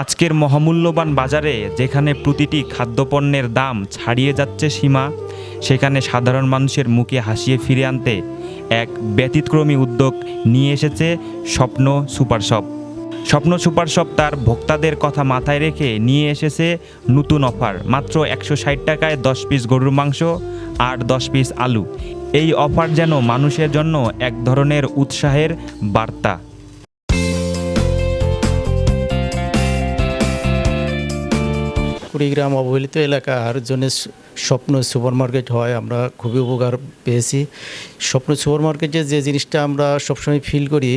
আজকের মহামূল্যবান বাজারে যেখানে প্রতিটি খাদ্যপণ্যের দাম ছাড়িয়ে যাচ্ছে সীমা, সেখানে সাধারণ মানুষের মুখে হাসিয়ে ফিরে আনতে এক ব্যতিক্রমী উদ্যোগ নিয়ে এসেছে Shwapno super shop. Shwapno super shop তার ভোক্তাদের কথা মাথায় রেখে নিয়ে এসেছে নতুন অফার। মাত্র একশো ষাট টাকায় দশ পিস গরুর মাংস আর দশ পিস আলু। এই অফার যেন মানুষের জন্য এক ধরনের উৎসাহের বার্তা। কুড়িগ্রাম অবহেলিত এলাকার জন্য স্বপ্ন সুপার মার্কেট হয়, আমরা খুবই উপকার পেয়েছি। স্বপ্ন সুপার মার্কেটে যে জিনিসটা আমরা সবসময় ফিল করি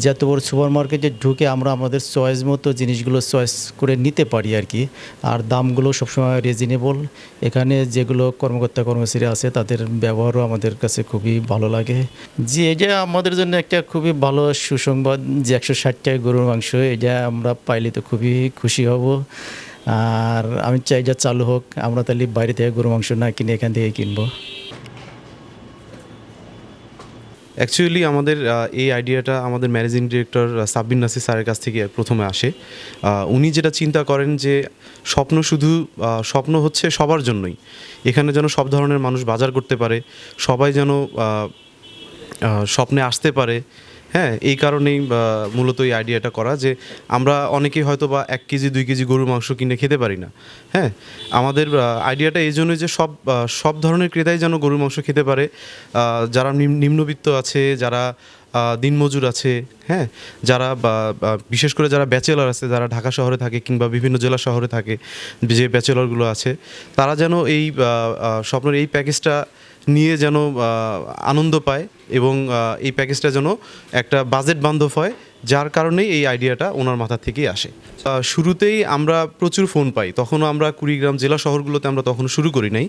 যে এত বড় সুপার মার্কেটে ঢুকে আমরা আমাদের চয়েস মতো জিনিসগুলো চয়েস করে নিতে পারি আর কি। আর দামগুলো সবসময় রিজনেবল এখানে যেগুলো কর্মকর্তা, কর্মচারী আছে, তাদের ব্যবহারও আমাদের কাছে খুবই ভালো লাগে। যে এটা আমাদের জন্য একটা খুবই ভালো সুসংবাদ যে একশো ষাট টাকা গরুর মাংস, এটা আমরা পাইলে তো খুবই খুশি হব। আর আমি চাই যা চালু হোক, আমরা তাহলে বাইরে থেকে গরু মাংস না কিনে এখান থেকে কিনবো। অ্যাকচুয়ালি আমাদের এই আইডিয়াটা আমাদের ম্যানেজিং ডিরেক্টর সাব্বিন নাসির স্যারের কাছ থেকে প্রথমে আসে। উনি যেটা চিন্তা করেন যে, স্বপ্ন শুধু স্বপ্ন হচ্ছে সবার জন্যই। এখানে যেন সব ধরনের মানুষ বাজার করতে পারে, সবাই যেন স্বপ্নে আসতে পারে হ্যাঁ এই কারণেই মূলত এই আইডিয়াটা করা যে আমরা অনেকেই হয়তো বা এক কেজি, দুই কেজি গরুর মাংস কিনে খেতে পারি না। হ্যাঁ আমাদের আইডিয়াটা এই জন্যই যে সব সব ধরনের ক্রেতাই যেন গরুর মাংস খেতে পারে। যারা নিম- নিম্নবিত্ত আছে, যারা দিনমজুর আছে হ্যাঁ যারা বা বিশেষ করে যারা ব্যাচেলর আছে, যারা ঢাকা শহরে থাকে কিংবা বিভিন্ন জেলা শহরে থাকে, যে ব্যাচেলরগুলো আছে, তারা যেন এই স্বপ্নের এই প্যাকেজটা নিয়ে যেন আনন্দ পায়। এবং এই প্যাকেজটা যেন একটা বাজেট বান্ধব হয় যার কারণেই এই আইডিয়াটা ওনার মাথা থেকেই আসে। শুরুতেই আমরা প্রচুর ফোন পাই। তখনও আমরা কুড়িগ্রাম জেলা শহরগুলোতে আমরা তখন শুরু করি নাই।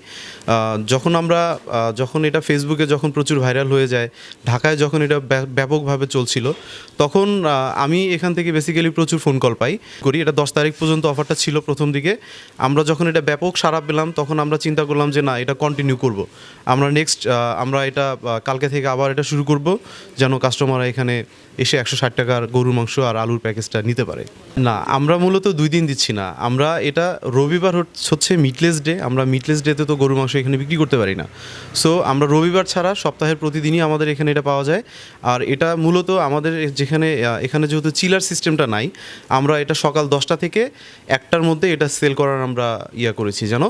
যখন আমরা যখন এটা ফেসবুকে যখন প্রচুর ভাইরাল হয়ে যায়, ঢাকায় যখন এটা ব্যাপ- ব্যাপকভাবে চলছিল, তখন আমি এখান থেকে বেসিক্যালি প্রচুর ফোন কল পাই। করি, এটা দশ তারিখ পর্যন্ত অফারটা ছিল প্রথম দিকে। আমরা যখন এটা ব্যাপক সারা পেলাম, তখন আমরা চিন্তা করলাম যে, না, এটা কন্টিনিউ করব। আমরা নেক্সট আমরা এটা কালকে থেকে আবার এটা শুরু করব, যেন কাস্টমাররা এখানে এসে একশো ষাট টাকার গরুর মাংস আর আলুর প্যাকেজটা নিতে পারে। না, আমরা মূলত দুই দিন দিচ্ছি না। আমরা এটা রবিবার হচ্ছে- হচ্ছে মিটলেস ডে আমরা মিটলেস ডেতে তো গরুর মাংস এখানে বিক্রি করতে পারি না। সো আমরা রবিবার ছাড়া সপ্তাহের প্রতিদিনই আমাদের এখানে এটা পাওয়া যায়। আর এটা মূলত আমাদের যেখানে এখানে যেহেতু চিলার সিস্টেমটা নাই, আমরা এটা সকাল দশটা থেকে একটার মধ্যে এটা সেল করার আমরা ইয়া করেছি যেন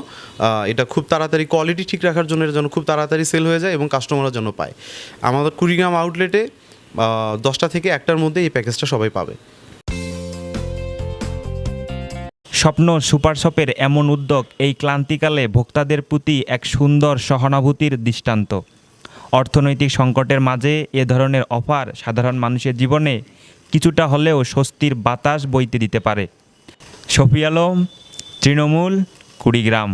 এটা খুব তাড়াতাড়ি কোয়ালিটি ঠিক রাখার জন্য এটা যেন খুব তাড়াতাড়ি সেল হয়ে যায় এবং কাস্টমাররা যেন পায়। আমাদের কুড়িগ্রাম আউটলেটে দশটা থেকে একটার মধ্যে এই প্যাকেজটা সবাই পাবে। স্বপ্ন সুপার শপের এমন উদ্যোগ এই ক্লান্তিকালে ভোক্তাদের প্রতি এক সুন্দর সহানুভূতির দৃষ্টান্ত। অর্থনৈতিক সংকটের মাঝে এ ধরনের অফার সাধারণ মানুষের জীবনে কিছুটা হলেও স্বস্তির বাতাস বইতে দিতে পারে। শফি তৃণমূল, কুড়িগ্রাম।